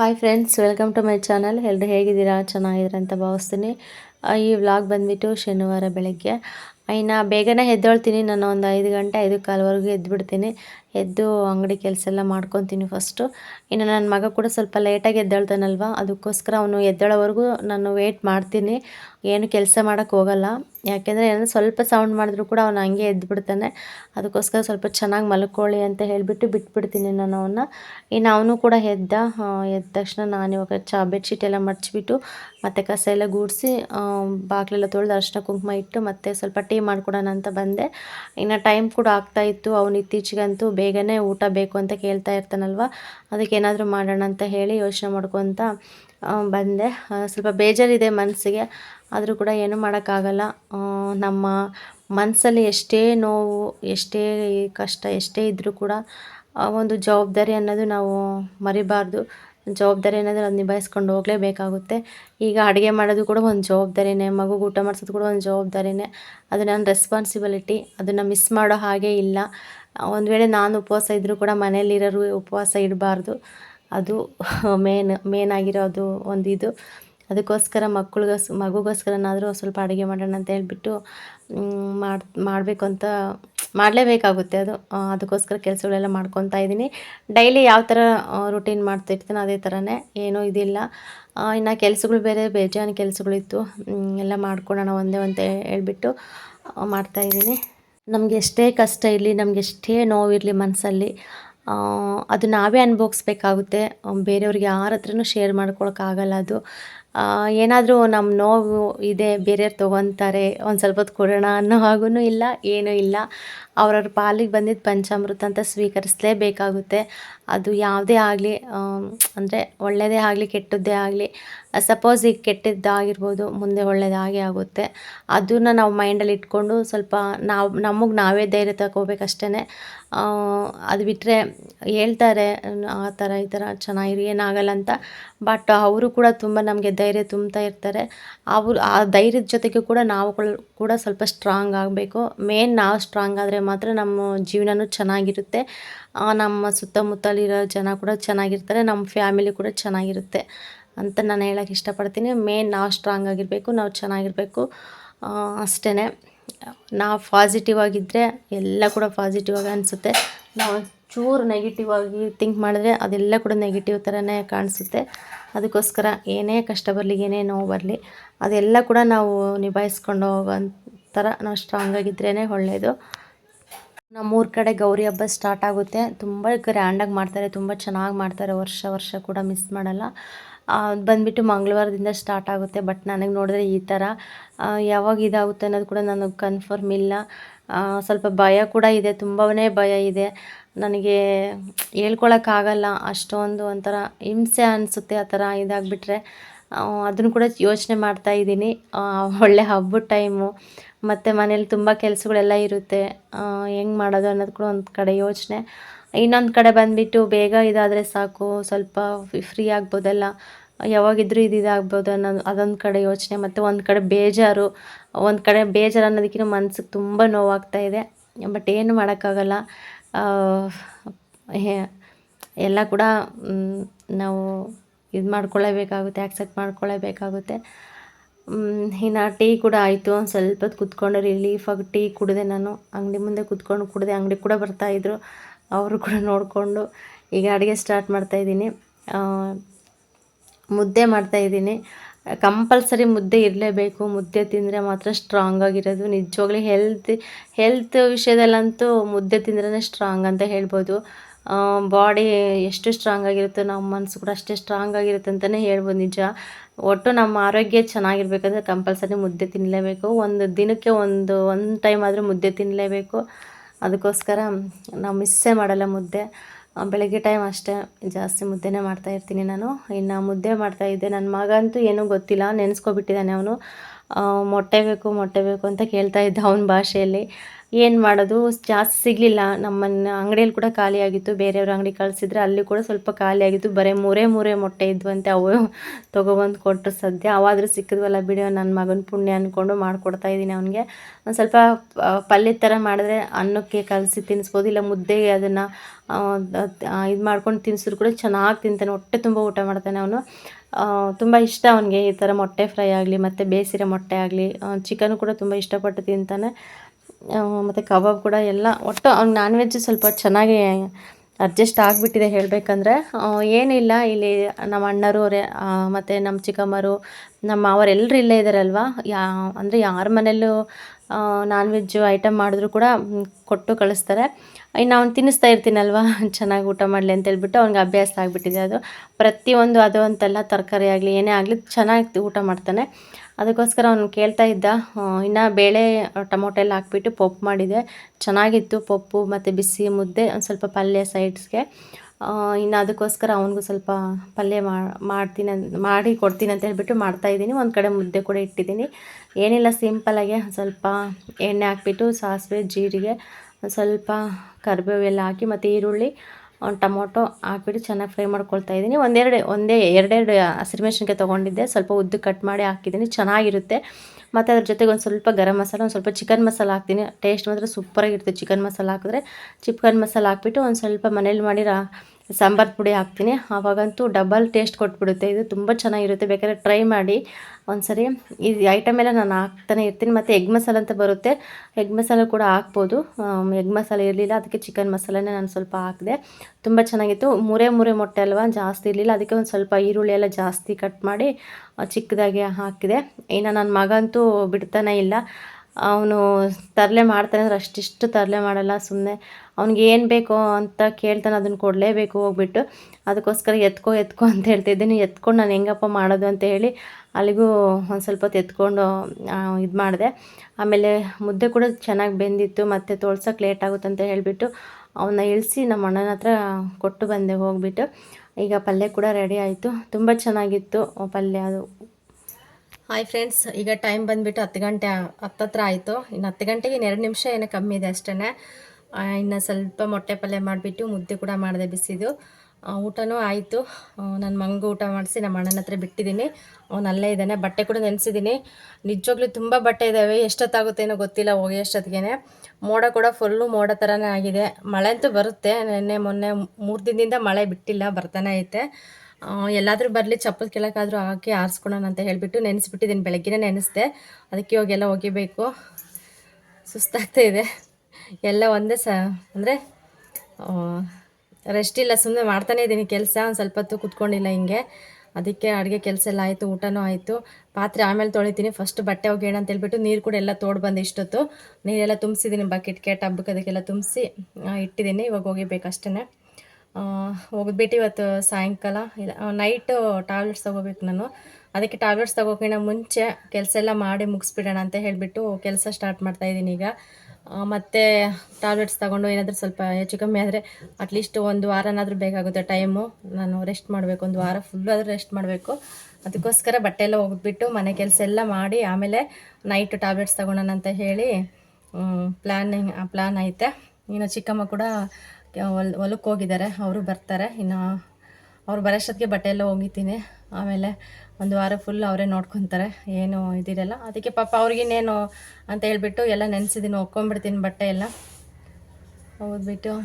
Hi friends welcome to my channel ಎಲ್ಲರೂ ಹೇಗಿದ್ದೀರಾ? ಚೆನ್ನಾಗಿದ್ದೀರಾ ಅಂತ ಭಾವಿಸ್ತೀನಿ. ಈ ವ್ಲಾಗ್ ಬಂದುಬಿಟ್ಟು ಶನಿವಾರ ಬೆಳಗ್ಗೆ. ಇನ್ನು ಬೇಗನೆ ಎದ್ದೊಳ್ತೀನಿ. ನಾನು ಒಂದು ಐದು ಗಂಟೆ, ಐದು ಕಾಲವರೆಗೂ ಎದ್ದುಬಿಡ್ತೀನಿ ಎದ್ದು ಅಂಗಡಿ ಕೆಲಸ ಎಲ್ಲ ಮಾಡ್ಕೊತೀನಿ ಫಸ್ಟು ಇನ್ನು ನನ್ನ ಮಗ ಕೂಡ ಸ್ವಲ್ಪ ಲೇಟಾಗಿ ಎದ್ದೇಳ್ತಾನಲ್ವ? ಅದಕ್ಕೋಸ್ಕರ ಅವನು ಎದ್ದೇಳೋವರೆಗೂ ನಾನು ವೇಟ್ ಮಾಡ್ತೀನಿ. ಏನು ಕೆಲಸ ಮಾಡೋಕ್ಕೆ ಹೋಗಲ್ಲ. ಯಾಕೆಂದರೆ ಏನೋ ಸ್ವಲ್ಪ ಸೌಂಡ್ ಮಾಡಿದ್ರು ಕೂಡ ಅವನು ಹಂಗೆ ಎದ್ದುಬಿಡ್ತಾನೆ ಅದಕ್ಕೋಸ್ಕರ ಸ್ವಲ್ಪ ಚೆನ್ನಾಗಿ ಮಲ್ಕೊಳ್ಳಿ ಅಂತ ಹೇಳಿಬಿಟ್ಟು ಬಿಟ್ಬಿಡ್ತೀನಿ ನಾನು ಅವನ್ನ ಇನ್ನು ಅವನು ಕೂಡ ಎದ್ದ ಎದ್ದ ತಕ್ಷಣ ನಾನು ಇವಾಗ ಚಾ ಬೆಡ್ಶೀಟ್ ಎಲ್ಲ ಮಡಚಿಬಿಟ್ಟು ಮತ್ತು ಕಸ ಎಲ್ಲ ಗೂಡಿಸಿ ಬಾಗಿಲೆಲ್ಲ ತೊಳೆದು ಅರಿಶಿನ ಕುಂಕುಮ ಇಟ್ಟು ಮತ್ತು ಸ್ವಲ್ಪ ಟೀ ಮಾಡ್ಕೊಡೋಣ ಅಂತ ಬಂದೆ. ಇನ್ನು ಟೈಮ್ ಕೂಡ ಆಗ್ತಾ ಇತ್ತು. ಅವನು ಇತ್ತೀಚೆಗಂತೂ ಬೇಗನೆ ಊಟ ಬೇಕು ಅಂತ ಕೇಳ್ತಾ ಇರ್ತಾನಲ್ವ? ಅದಕ್ಕೆ ಏನಾದರೂ ಮಾಡೋಣ ಅಂತ ಹೇಳಿ ಯೋಚನೆ ಮಾಡ್ಕೊತ ಬಂದೆ. ಸ್ವಲ್ಪ ಬೇಜಾರಿದೆ ಮನಸ್ಸಿಗೆ ಆದರೂ ಕೂಡ ಏನೂ ಮಾಡೋಕ್ಕಾಗಲ್ಲ. ನಮ್ಮ ಮನಸ್ಸಲ್ಲಿ ಎಷ್ಟೇ ನೋವು, ಎಷ್ಟೇ ಕಷ್ಟ, ಎಷ್ಟೇ ಇದ್ದರೂ ಕೂಡ ಒಂದು ಜವಾಬ್ದಾರಿ ಅನ್ನೋದು ನಾವು ಮರಿಬಾರ್ದು. ಜವಾಬ್ದಾರಿ ಅನ್ನೋದು ನಾವು ನಿಭಾಯಿಸ್ಕೊಂಡು ಹೋಗಲೇಬೇಕಾಗುತ್ತೆ. ಈಗ ಅಡುಗೆ ಮಾಡೋದು ಕೂಡ ಒಂದು ಜವಾಬ್ದಾರಿನೇ, ಮಗುಗೆ ಊಟ ಮಾಡಿಸೋದು ಕೂಡ ಒಂದು ಜವಾಬ್ದಾರಿನೇ. ಅದು ನನ್ನ ರೆಸ್ಪಾನ್ಸಿಬಿಲಿಟಿ ಅದನ್ನು ಮಿಸ್ ಮಾಡೋ ಹಾಗೆ ಇಲ್ಲ. ಒಂದು ವೇಳೆ ನಾನು ಉಪವಾಸ ಇದ್ದರೂ ಕೂಡ ಮನೆಯಲ್ಲಿರೋರು ಉಪವಾಸ ಇಡಬಾರ್ದು. ಅದು ಮೇನ್ ಮೇನ್ ಆಗಿರೋದು ಒಂದು ಇದು. ಅದಕ್ಕೋಸ್ಕರ ಮಕ್ಕಳಿಗೋಸ್ ಮಗುಗೋಸ್ಕರನಾದರೂ ಸ್ವಲ್ಪ ಅಡುಗೆ ಮಾಡೋಣ ಅಂತ ಹೇಳ್ಬಿಟ್ಟು ಮಾಡಿ ಮಾಡಬೇಕು ಅಂತ ಮಾಡಲೇಬೇಕಾಗುತ್ತೆ ಅದು. ಅದಕ್ಕೋಸ್ಕರ ಕೆಲಸಗಳೆಲ್ಲ ಮಾಡ್ಕೊತಾ ಇದ್ದೀನಿ. ಡೈಲಿ ಯಾವ ಥರ ರುಟೀನ್ ಮಾಡ್ತಿರ್ತೀನೋ ಅದೇ ಥರನೇ ಏನೂ ಇದಿಲ್ಲ. ಇನ್ನು ಕೆಲಸಗಳು ಬೇರೆ, ಬೇಜಾನ್ ಕೆಲಸಗಳಿತ್ತು. ಎಲ್ಲ ಮಾಡ್ಕೊಳೋಣ ಒಂದೇ ಅಂತ ಹೇಳ್ಬಿಟ್ಟು ಮಾಡ್ತಾಯಿದ್ದೀನಿ ನಮಗೆ ಎಷ್ಟೇ ಕಷ್ಟ ಇರಲಿ, ನಮಗೆ ಎಷ್ಟೇ ನೋವಿರಲಿ ಮನಸ್ಸಲ್ಲಿ ಅದು ನಾವೇ ಅನುಭವಿಸ್ಬೇಕಾಗುತ್ತೆ. ಬೇರೆಯವ್ರಿಗೆ ಯಾರ ಹತ್ರನೂ ಶೇರ್ ಮಾಡ್ಕೊಳಕ್ಕಾಗಲ್ಲ ಅದು. ಏನಾದರೂ ನಮ್ಮ ನೋವು ಇದೆ, ಬೇರೆಯವ್ರು ತೊಗೊತಾರೆ, ಒಂದು ಸ್ವಲ್ಪ ಹೊತ್ತು ಕೊಡೋಣ ಅನ್ನೋ ಹಾಗೂ ಇಲ್ಲ, ಏನೂ ಇಲ್ಲ. ಅವ್ರವ್ರ ಪಾಲಿಗೆ ಬಂದಿದ್ದು ಪಂಚಾಮೃತ ಅಂತ ಸ್ವೀಕರಿಸಲೇಬೇಕಾಗುತ್ತೆ. ಅದು ಯಾವುದೇ ಆಗಲಿ ಅಂದರೆ ಒಳ್ಳೆಯದೇ ಆಗಲಿ, ಕೆಟ್ಟದ್ದೇ ಆಗಲಿ, ಸಪೋಸ್ ಈಗ ಕೆಟ್ಟದ್ದಾಗಿರ್ಬೋದು, ಮುಂದೆ ಒಳ್ಳೆಯದಾಗೇ ಆಗುತ್ತೆ. ಅದನ್ನು ನಾವು ಮೈಂಡಲ್ಲಿ ಇಟ್ಕೊಂಡು ಸ್ವಲ್ಪ ನಾವು, ನಮಗೆ ನಾವೇ ಧೈರ್ಯ ತಗೋಬೇಕಷ್ಟೇ ಅದು ಬಿಟ್ಟರೆ ಹೇಳ್ತಾರೆ, ಆ ಥರ, ಈ ಥರ ಚೆನ್ನಾಗಿರಿ, ಏನಾಗಲ್ಲ ಅಂತ. ಬಟ್ ಅವರು ಕೂಡ ತುಂಬ ನಮಗೆ ಧೈರ್ಯ ತುಂಬ್ತಾ ಇರ್ತಾರೆ. ಅವರು ಆ ಧೈರ್ಯದ ಜೊತೆಗೆ ಕೂಡ ನಾವು ಕೂಡ ಸ್ವಲ್ಪ ಸ್ಟ್ರಾಂಗ್ ಆಗಬೇಕು. ಮೇನ್ ನಾವು ಸ್ಟ್ರಾಂಗ್ ಆದರೆ ಮಾತ್ರ ನಮ್ಮ ಜೀವನನೂ ಚೆನ್ನಾಗಿರುತ್ತೆ. ನಮ್ಮ ಸುತ್ತಮುತ್ತಲಿರೋ ಜನ ಕೂಡ ಚೆನ್ನಾಗಿರ್ತಾರೆ, ನಮ್ಮ ಫ್ಯಾಮಿಲಿ ಕೂಡ ಚೆನ್ನಾಗಿರುತ್ತೆ ಅಂತ ನಾನು ಹೇಳೋಕ್ಕೆ ಇಷ್ಟಪಡ್ತೀನಿ. ಮೇನ್ ನಾವು ಸ್ಟ್ರಾಂಗ್ ಆಗಿರಬೇಕು, ನಾವು ಚೆನ್ನಾಗಿರಬೇಕು. ಅಷ್ಟೇ ನಾವು ಪಾಸಿಟಿವ್ ಆಗಿದ್ದರೆ ಎಲ್ಲ ಕೂಡ ಪಾಸಿಟಿವ್ ಆಗಿ ಅನಿಸುತ್ತೆ. ನಾವು ಚೂರು ನೆಗೆಟಿವ್ ಆಗಿ ಥಿಂಕ್ ಮಾಡಿದ್ರೆ ಅದೆಲ್ಲ ಕೂಡ ನೆಗೆಟಿವ್ ಥರನೇ ಕಾಣಿಸುತ್ತೆ. ಅದಕ್ಕೋಸ್ಕರ ಏನೇ ಕಷ್ಟ ಬರಲಿ, ಏನೇ ನೋವು ಬರಲಿ, ಅದೆಲ್ಲ ಕೂಡ ನಾವು ನಿಭಾಯಿಸ್ಕೊಂಡು ಹೋಗೋ ಥರ ನಾವು ಸ್ಟ್ರಾಂಗ್ ಆಗಿದ್ರೇ ಒಳ್ಳೆಯದು ನಮ್ಮೂರ ಕಡೆ ಗೌರಿ ಹಬ್ಬ ಸ್ಟಾರ್ಟ್ ಆಗುತ್ತೆ. ತುಂಬ ಗ್ರ್ಯಾಂಡಾಗಿ ಮಾಡ್ತಾರೆ, ತುಂಬ ಚೆನ್ನಾಗಿ ಮಾಡ್ತಾರೆ. ವರ್ಷ ವರ್ಷ ಕೂಡ ಮಿಸ್ ಮಾಡಲ್ಲ. ಬಂದುಬಿಟ್ಟು ಮಂಗಳವಾರದಿಂದ ಸ್ಟಾರ್ಟ್ ಆಗುತ್ತೆ. ಬಟ್ ನನಗೆ ನೋಡಿದ್ರೆ ಈ ಥರ ಯಾವಾಗ ಇದಾಗುತ್ತೆ ಅನ್ನೋದು ಕೂಡ ನನಗೆ ಕನ್ಫರ್ಮ್ ಇಲ್ಲ. ಸ್ವಲ್ಪ ಭಯ ಕೂಡ ಇದೆ, ತುಂಬನೇ ಭಯ ಇದೆ. ನನಗೆ ಹೇಳ್ಕೊಳಕ್ಕಾಗಲ್ಲ ಅಷ್ಟೊಂದು ಒಂಥರ ಹಿಂಸೆ ಅನಿಸುತ್ತೆ ಆ ಥರ ಇದಾಗ್ಬಿಟ್ರೆ. ಅದನ್ನು ಕೂಡ ಯೋಚನೆ ಮಾಡ್ತಾ ಇದ್ದೀನಿ. ಒಳ್ಳೆ ಹಬ್ಬದ ಟೈಮು ಮತ್ತು ಮನೇಲಿ ತುಂಬ ಕೆಲಸಗಳೆಲ್ಲ ಇರುತ್ತೆ. ಹೆಂಗೆ ಮಾಡೋದು ಅನ್ನೋದು ಕೂಡ ಒಂದು ಕಡೆ ಯೋಚನೆ. ಇನ್ನೊಂದು ಕಡೆ ಬಂದುಬಿಟ್ಟು ಬೇಗ ಇದಾದರೆ ಸಾಕು, ಸ್ವಲ್ಪ ಫ್ರೀ ಆಗ್ಬೋದಲ್ಲ. ಯಾವಾಗಿದ್ರೂ ಇದು ಇದಾಗ್ಬೋದು ಅನ್ನೋದು ಅದೊಂದು ಕಡೆ ಯೋಚನೆ. ಮತ್ತು ಒಂದು ಕಡೆ ಬೇಜಾರು, ಒಂದು ಕಡೆ ಬೇಜಾರು ಅನ್ನೋದಕ್ಕಿಂತ ಮನ್ಸಿಗೆ ತುಂಬ ನೋವಾಗ್ತಾ ಇದೆ. ಬಟ್ ಏನು ಮಾಡೋಕ್ಕಾಗಲ್ಲ. ಎಲ್ಲ ಕೂಡ ನಾವು ಇದು ಮಾಡ್ಕೊಳ್ಳೇಬೇಕಾಗುತ್ತೆ ಆ್ಯಕ್ಸೆಪ್ಟ್ ಮಾಡ್ಕೊಳ್ಳೇಬೇಕಾಗುತ್ತೆ ಇನ್ನು ಟೀ ಕೂಡ ಆಯಿತು, ಒಂದು ಸ್ವಲ್ಪ ಹೊತ್ತು ಕುತ್ಕೊಂಡು ರಿಲೀಫಾಗಿ ಟೀ ಕುಡಿದೆ ನಾನು. ಅಂಗಡಿ ಮುಂದೆ ಕುತ್ಕೊಂಡು ಕುಡಿದೆ, ಅಂಗಡಿ ಕೂಡ ಬರ್ತಾಯಿದ್ರು ಅವರು ಕೂಡ ನೋಡಿಕೊಂಡು ಈಗ ಅಡುಗೆ ಸ್ಟಾರ್ಟ್ ಮಾಡ್ತಾಯಿದ್ದೀನಿ ಮುದ್ದೆ ಮಾಡ್ತಾಯಿದ್ದೀನಿ ಕಂಪಲ್ಸರಿ ಮುದ್ದೆ ಇರಲೇಬೇಕು. ಮುದ್ದೆ ತಿಂದರೆ ಮಾತ್ರ ಸ್ಟ್ರಾಂಗ್ ಆಗಿರೋದು. ನಿಜವಾಗ್ಲೂ ಹೆಲ್ತ್ ಹೆಲ್ತ್ ವಿಷಯದಲ್ಲಂತೂ ಮುದ್ದೆ ತಿಂದ್ರೇ ಸ್ಟ್ರಾಂಗ್ ಅಂತ ಹೇಳ್ಬೋದು. ಬಾಡಿ ಎಷ್ಟು ಸ್ಟ್ರಾಂಗ್ ಆಗಿರುತ್ತೋ, ನಮ್ಮ ಮನಸ್ಸು ಕೂಡ ಅಷ್ಟೇ ಸ್ಟ್ರಾಂಗ್ ಆಗಿರುತ್ತೆ ಅಂತಲೇ ಹೇಳ್ಬೋದು ನಿಜ. ಒಟ್ಟು ನಮ್ಮ ಆರೋಗ್ಯ ಚೆನ್ನಾಗಿರ್ಬೇಕಂದ್ರೆ ಕಂಪಲ್ಸರಿ ಮುದ್ದೆ ತಿನ್ನಲೇಬೇಕು ಒಂದು ದಿನಕ್ಕೆ ಒಂದು ಒಂದು ಟೈಮ್ ಆದರೂ ಮುದ್ದೆ ತಿನ್ನಲೇಬೇಕು ಅದಕ್ಕೋಸ್ಕರ ನಾವು ಮಿಸ್ಸೇ ಮಾಡಲ್ಲ ಮುದ್ದೆ. ಬೆಳಗ್ಗೆ ಟೈಮ್ ಅಷ್ಟೇ ಜಾಸ್ತಿ ಮುದ್ದೆನೇ ಮಾಡ್ತಾ ಇರ್ತೀನಿ ನಾನು. ಇನ್ನು ಮುದ್ದೆ ಮಾಡ್ತಾ ಇದ್ದೆ. ನನ್ನ ಮಗ ಅಂತೂ ಏನೂ ಗೊತ್ತಿಲ್ಲ ನೆನೆಸ್ಕೊಬಿಟ್ಟಿದ್ದಾನೆ ಅವನು. ಮೊಟ್ಟೆ ಬೇಕು ಮೊಟ್ಟೆ ಬೇಕು ಅಂತ ಕೇಳ್ತಾ ಇದ್ದ ಅವನ ಭಾಷೆಯಲ್ಲಿ. ಏನು ಮಾಡೋದು? ಜಾಸ್ತಿ ಸಿಗಲಿಲ್ಲ. ನಮ್ಮನ್ನು ಅಂಗಡಿಯಲ್ಲಿ ಕೂಡ ಖಾಲಿಯಾಗಿತ್ತು ಬೇರೆಯವ್ರ ಅಂಗಡಿ ಕಳಿಸಿದ್ರೆ ಅಲ್ಲಿ ಕೂಡ ಸ್ವಲ್ಪ ಖಾಲಿಯಾಗಿತ್ತು ಬರೀ ಮೂರೇ ಮೂರೇ ಮೊಟ್ಟೆ ಇದ್ವಂತೆ ಅವು ತೊಗೊಬಂದು ಕೊಟ್ಟರು ಸದ್ಯ. ಅವಾದರೂ ಸಿಕ್ಕಿದ್ವಲ್ಲ ಬಿಡಿ ನನ್ನ ಮಗನ ಪುಣ್ಯ ಅಂದ್ಕೊಂಡು ಮಾಡಿಕೊಡ್ತಾ ಇದ್ದೀನಿ ಅವನಿಗೆ. ಒಂದು ಸ್ವಲ್ಪ ಪಲ್ಯ ಥರ ಮಾಡಿದ್ರೆ ಅನ್ನಕ್ಕೆ ಕಲಸಿ ತಿನ್ನಿಸ್ಬೋದು ಇಲ್ಲ ಮುದ್ದೆಗೆ ಅದನ್ನು ಇದು ಮಾಡ್ಕೊಂಡು ತಿನ್ಸಿದ್ರು ಕೂಡ ಚೆನ್ನಾಗಿ ತಿಂತಾನೆ. ಹೊಟ್ಟೆ ತುಂಬ ಊಟ ಮಾಡ್ತಾನೆ ಅವನು. ತುಂಬ ಇಷ್ಟ ಅವನಿಗೆ ಈ ಥರ ಮೊಟ್ಟೆ ಫ್ರೈ ಆಗಲಿ, ಮತ್ತು ಬೇಸಿರೋ ಮೊಟ್ಟೆ ಆಗಲಿ. ಚಿಕನ್ ಕೂಡ ತುಂಬ ಇಷ್ಟಪಟ್ಟು ತಿಂತಾನೆ. ಮತ್ತು ಕಬಾಬ್ ಕೂಡ ಎಲ್ಲ ಒಟ್ಟು ಅವ್ನು ನಾನ್ ವೆಜ್ ಸ್ವಲ್ಪ ಚೆನ್ನಾಗಿ ಅಡ್ಜಸ್ಟ್ ಆಗಿಬಿಟ್ಟಿದೆ ಹೇಳಬೇಕಂದ್ರೆ. ಏನಿಲ್ಲ, ಇಲ್ಲಿ ನಮ್ಮ ಅಣ್ಣರು ಅವರೇ ಮತ್ತು ನಮ್ಮ ಚಿಕ್ಕಮ್ಮರು, ನಮ್ಮ ಅವರೆಲ್ಲರೂ ಇಲ್ಲೇ ಇದ್ದಾರಲ್ವ ಯಾ, ಅಂದರೆ ಯಾರ ಮನೆಯಲ್ಲೂ ನಾನ್ ವೆಜ್ಜು ಐಟಮ್ ಮಾಡಿದ್ರು ಕೂಡ ಕೊಟ್ಟು ಕಳಿಸ್ತಾರೆ. ಇನ್ನು ಅವ್ನು ತಿನ್ನಿಸ್ತಾ ಇರ್ತೀನಲ್ವ? ಚೆನ್ನಾಗಿ ಊಟ ಮಾಡಲಿ ಅಂತ ಹೇಳ್ಬಿಟ್ಟು ಅವ್ನಿಗೆ ಅಭ್ಯಾಸ ಆಗಿಬಿಟ್ಟಿದೆ ಅದು. ಪ್ರತಿಯೊಂದು ಅದು ಅಂತೆಲ್ಲ ತರಕಾರಿ ಆಗಲಿ, ಏನೇ ಆಗಲಿ ಚೆನ್ನಾಗಿ ಊಟ ಮಾಡ್ತಾನೆ. ಅದಕ್ಕೋಸ್ಕರ ಅವ್ನು ಕೇಳ್ತಾ ಇದ್ದ ಇನ್ನು ಬೇಳೆ ಟೊಮೊಟೊ ಎಲ್ಲ ಹಾಕ್ಬಿಟ್ಟು ಪಪ್ಪು ಮಾಡಿದೆ. ಚೆನ್ನಾಗಿತ್ತು ಪಪ್ಪು ಮತ್ತು ಬಿಸಿ ಮುದ್ದೆ, ಒಂದು ಸ್ವಲ್ಪ ಪಲ್ಯ ಸೈಡ್ಸ್ಗೆ. ಇನ್ನು ಅದಕ್ಕೋಸ್ಕರ ಅವನಿಗೂ ಸ್ವಲ್ಪ ಪಲ್ಯ ಮಾಡ್ತೀನಿ ಮಾಡಿ ಕೊಡ್ತೀನಿ ಅಂತ ಹೇಳ್ಬಿಟ್ಟು ಮಾಡ್ತಾಯಿದ್ದೀನಿ ಒಂದು ಕಡೆ ಮುದ್ದೆ ಕೂಡ ಇಟ್ಟಿದ್ದೀನಿ. ಏನಿಲ್ಲ ಸಿಂಪಲಾಗೆ ಸ್ವಲ್ಪ ಎಣ್ಣೆ ಹಾಕ್ಬಿಟ್ಟು ಸಾಸಿವೆ, ಜೀರಿಗೆ ಸ್ವಲ್ಪ ಕರಿಬೇವೆಲ್ಲ ಹಾಕಿ ಮತ್ತು ಈರುಳ್ಳಿ ಒಂದು ಟೊಮೊಟೊ ಹಾಕ್ಬಿಟ್ಟು ಚೆನ್ನಾಗಿ ಫ್ರೈ ಮಾಡ್ಕೊಳ್ತಾ ಇದ್ದೀನಿ. ಒಂದೆರಡು, ಒಂದೇ, ಎರಡೆರಡು ಹಸಿರುಮೆಣಸಿನ್ಕಾಯಿ ತೊಗೊಂಡಿದ್ದೆ. ಸ್ವಲ್ಪ ಉದ್ದು ಕಟ್ ಮಾಡಿ ಹಾಕಿದ್ದೀನಿ. ಚೆನ್ನಾಗಿರುತ್ತೆ. ಮತ್ತು ಅದ್ರ ಜೊತೆಗೆ ಒಂದು ಸ್ವಲ್ಪ ಗರಂ ಮಸಾಲ, ಒಂದು ಸ್ವಲ್ಪ ಚಿಕನ್ ಮಸಾಲ ಹಾಕ್ತೀನಿ. ಟೇಸ್ಟ್ ಮಾತ್ರ ಸೂಪರಾಗಿರುತ್ತೆ ಚಿಕನ್ ಮಸಾಲ ಹಾಕಿದ್ರೆ. ಚಿಕನ್ ಮಸಾಲ ಹಾಕ್ಬಿಟ್ಟು ಒಂದು ಸ್ವಲ್ಪ ಮನೇಲಿ ಮಾಡಿರೋ ಸಾಂಬಾರು ಪುಡಿ ಹಾಕ್ತೀನಿ. ಆವಾಗಂತೂ ಡಬಲ್ ಟೇಸ್ಟ್ ಕೊಟ್ಬಿಡುತ್ತೆ. ಇದು ತುಂಬ ಚೆನ್ನಾಗಿರುತ್ತೆ. ಬೇಕಾದ್ರೆ ಟ್ರೈ ಮಾಡಿ. ಒಂದು ಸರಿ ಈ ಐಟಮ್ ಎಲ್ಲ ನಾನು ಹಾಕ್ತಾನೆ ಇರ್ತೀನಿ. ಮತ್ತು ಎಗ್ ಮಸಾಲ ಅಂತ ಬರುತ್ತೆ. ಎಗ್ ಮಸಾಲ ಕೂಡ ಹಾಕ್ಬೋದು. ಎಗ್ ಮಸಾಲೆ ಇರಲಿಲ್ಲ. ಅದಕ್ಕೆ ಚಿಕನ್ ಮಸಾಲನೇ ನಾನು ಸ್ವಲ್ಪ ಹಾಕಿದೆ. ತುಂಬ ಚೆನ್ನಾಗಿತ್ತು. ಮೂರೇ ಮೂರೇ ಮೊಟ್ಟೆ ಅಲ್ವಾ? ಜಾಸ್ತಿ ಇರಲಿಲ್ಲ. ಅದಕ್ಕೆ ಒಂದು ಸ್ವಲ್ಪ ಈರುಳ್ಳಿ ಎಲ್ಲ ಜಾಸ್ತಿ ಕಟ್ ಮಾಡಿ ಚಿಕ್ಕದಾಗಿ ಹಾಕಿದೆ. ಇನ್ನು ನನ್ನ ಮಗಂತೂ ಬಿಡ್ತಾನೆ ಇಲ್ಲ. ಅವನು ತರಲೆ ಮಾಡ್ತಾನೆ ಅಂದ್ರೆ ಅಷ್ಟಿಷ್ಟು ತರಲೆ ಮಾಡಲ್ಲ ಸುಮ್ಮನೆ ಅವ್ನಿಗೆ ಏನು ಬೇಕೋ ಅಂತ ಕೇಳ್ತಾನೆ, ಅದನ್ನು ಕೊಡಲೇಬೇಕು ಹೋಗ್ಬಿಟ್ಟು. ಅದಕ್ಕೋಸ್ಕರ ಎತ್ಕೋ ಎತ್ಕೋ ಅಂತ ಹೇಳ್ತಿದ್ದೀನಿ ಎತ್ಕೊಂಡು ನಾನು ಹೆಂಗಪ್ಪ ಮಾಡೋದು ಅಂತ ಹೇಳಿ ಅಲ್ಲಿಗೂ ಒಂದು ಸ್ವಲ್ಪ ಹೊತ್ತು ಎತ್ಕೊಂಡು ಇದು ಮಾಡಿದೆ. ಆಮೇಲೆ ಮುದ್ದೆ ಕೂಡ ಚೆನ್ನಾಗಿ ಬೆಂದಿತ್ತು, ಮತ್ತು ತೋಳ್ಸೋಕ್ಕೆ ಲೇಟ್ ಆಗುತ್ತೆ ಅಂತ ಹೇಳಿಬಿಟ್ಟು ಅವನ್ನ ಇಳಿಸಿ ನಮ್ಮ ಅಣ್ಣನ ಹತ್ರ ಕೊಟ್ಟು ಬಂದೆ, ಹೋಗ್ಬಿಟ್ಟು. ಈಗ ಪಲ್ಯ ಕೂಡ ರೆಡಿ ಆಯಿತು. ತುಂಬ ಚೆನ್ನಾಗಿತ್ತು ಪಲ್ಯ ಅದು. ಹಾಯ್ ಫ್ರೆಂಡ್ಸ್ ಈಗ ಟೈಮ್ ಬಂದುಬಿಟ್ಟು ಹತ್ತು ಗಂಟೆ ಹತ್ತತ್ರ ಆಯಿತು. ಇನ್ನು ಹತ್ತು ಗಂಟೆಗೆ ಎರಡು ನಿಮಿಷ ಏನೋ ಕಮ್ಮಿ ಇದೆ ಅಷ್ಟೇ ಇನ್ನು ಸ್ವಲ್ಪ ಮೊಟ್ಟೆ ಪಲ್ಯ ಮಾಡಿಬಿಟ್ಟು ಮುದ್ದೆ ಕೂಡ ಮಾಡಿದೆ ಬಿಸಿದು. ಊಟನೂ ಆಯಿತು. ನನ್ನ ಮಂಗು ಊಟ ಮಾಡಿಸಿ ನಮ್ಮ ಅಣ್ಣನ ಹತ್ರ ಬಿಟ್ಟಿದ್ದೀನಿ. ಅವನು ಅಲ್ಲೇ ಇದ್ದಾನೆ. ಬಟ್ಟೆ ಕೂಡ ನೆನೆಸಿದ್ದೀನಿ. ನಿಜವಾಗ್ಲೂ ತುಂಬ ಬಟ್ಟೆ ಇದ್ದಾವೆ ಎಷ್ಟೊತ್ತಾಗುತ್ತೇನೋ ಗೊತ್ತಿಲ್ಲ ಹೋಗಿ ಅಷ್ಟೊತ್ತಿಗೆ ಮೋಡ ಕೂಡ ಫುಲ್ಲು ಮೋಡ ಥರನೇ ಆಗಿದೆ. ಮಳೆ ಅಂತೂ ಬರುತ್ತೆ. ನಿನ್ನೆ, ಮೊನ್ನೆ ಮೂರು ದಿನದಿಂದ ಮಳೆ ಬಿಟ್ಟಿಲ್ಲ, ಬರ್ತಾನೆ ಐತೆ. ಎಲ್ಲಾದರೂ ಬರಲಿ, ಚಪ್ಪಲ್ ಕೆಳಕ್ಕಾದರೂ ಹಾಕಿ ಆರಿಸ್ಕೊಳೋಣ ಅಂತ ಹೇಳಿಬಿಟ್ಟು ನೆನೆಸ್ಬಿಟ್ಟಿದ್ದೀನಿ ಬೆಳಗ್ಗೆನೇ ನೆನೆಸ್ದೆ. ಅದಕ್ಕೆ ಇವಾಗೆಲ್ಲ ಒಗಿಬೇಕು ಸುಸ್ತಾಗ್ತಾ ಇದೆ. ಎಲ್ಲ ಒಂದೇ ಸ, ಅಂದರೆ ರೆಸ್ಟ್ ಇಲ್ಲ ಸುಮ್ಮನೆ ಮಾಡ್ತಾನೇ ಇದ್ದೀನಿ ಕೆಲಸ. ಒಂದು ಸ್ವಲ್ಪ ಹೊತ್ತು ಕುತ್ಕೊಂಡಿಲ್ಲ ಹಿಂಗೆ. ಅದಕ್ಕೆ ಅಡುಗೆ ಕೆಲಸ ಎಲ್ಲ ಆಯಿತು, ಊಟನೂ ಆಯಿತು. ಪಾತ್ರೆ ಆಮೇಲೆ ತೊಳಿತೀನಿ. ಫಸ್ಟ್ ಬಟ್ಟೆ ಒಗೆಯೋಣ ಅಂತ ಹೇಳ್ಬಿಟ್ಟು ನೀರು ಕೂಡ ಎಲ್ಲ ತೋಡು ಬಂದು ಇಷ್ಟೊತ್ತು. ನೀರೆಲ್ಲ ತುಂಬಿಸಿದ್ದೀನಿ ಬಕೆಟ್ಗೆ ಟಬ್ಬಕ್ಕೆ ಅದಕ್ಕೆಲ್ಲ ತುಂಬಿಸಿ ಇಟ್ಟಿದ್ದೀನಿ ಇವಾಗ ಹೋಗಿಬೇಕು ಅಷ್ಟೇ ಹೋಗ್ಬಿಟ್ಟು ಇವತ್ತು ಸಾಯಂಕಾಲ ಇಲ್ಲ ನೈಟು ಟ್ಯಾಬ್ಲೆಟ್ಸ್ ತೊಗೋಬೇಕು ನಾನು. ಅದಕ್ಕೆ ಟ್ಯಾಬ್ಲೆಟ್ಸ್ ತೊಗೋಕಿನ ಮುಂಚೆ ಕೆಲಸ ಎಲ್ಲ ಮಾಡಿ ಮುಗಿಸ್ಬಿಡೋಣ ಅಂತ ಹೇಳಿಬಿಟ್ಟು ಕೆಲಸ ಸ್ಟಾರ್ಟ್ ಮಾಡ್ತಾಯಿದ್ದೀನಿ ಈಗ. ಮತ್ತು ಟ್ಯಾಬ್ಲೆಟ್ಸ್ ತೊಗೊಂಡು ಏನಾದರೂ ಸ್ವಲ್ಪ ಹೆಚ್ಚು ಕಮ್ಮಿ ಆದರೆ ಅಟ್ಲೀಸ್ಟ್ ಒಂದು ವಾರನಾದರೂ ಬೇಕಾಗುತ್ತೆ ಟೈಮು ನಾನು ರೆಸ್ಟ್ ಮಾಡಬೇಕು, ಒಂದು ವಾರ ಫುಲ್ಲು ಆದರೂ ರೆಸ್ಟ್ ಮಾಡಬೇಕು. ಅದಕ್ಕೋಸ್ಕರ ಬಟ್ಟೆ ಎಲ್ಲ ಹೋಗ್ಬಿಟ್ಟು ಮನೆ ಕೆಲಸ ಎಲ್ಲ ಮಾಡಿ ಆಮೇಲೆ ನೈಟ್ ಟ್ಯಾಬ್ಲೆಟ್ಸ್ ತೊಗೊಳೋಣ ಅಂತ ಹೇಳಿ ಪ್ಲ್ಯಾನಿಂಗ್ ಪ್ಲ್ಯಾನ್ ಐತೆ. ಇನ್ನು ಚಿಕ್ಕಮ್ಮ ಕೂಡ ಹೊಲ್ ಹೊಲಕ್ಕೆ ಹೋಗಿದ್ದಾರೆ. ಅವರು ಬರ್ತಾರೆ. ಇನ್ನು ಅವ್ರು ಬರೋಷ್ಟೊತ್ತಿಗೆ ಬಟ್ಟೆ ಎಲ್ಲ ಒಗಿತೀನಿ. ಆಮೇಲೆ ಒಂದು ವಾರ ಫುಲ್ ಅವರೇ ನೋಡ್ಕೊತಾರೆ. ಏನು ಇದಿರಲ್ಲ. ಅದಕ್ಕೆ ಪಾಪ ಅವ್ರಿಗಿನ್ನೇನು ಅಂತ ಹೇಳ್ಬಿಟ್ಟು ಎಲ್ಲ ನೆನೆಸಿದ್ದೀನಿ ಒಕ್ಕೊಂಬಿಡ್ತೀನಿ ಬಟ್ಟೆ ಎಲ್ಲ. ಹೋಗ್ಬಿಟ್ಟು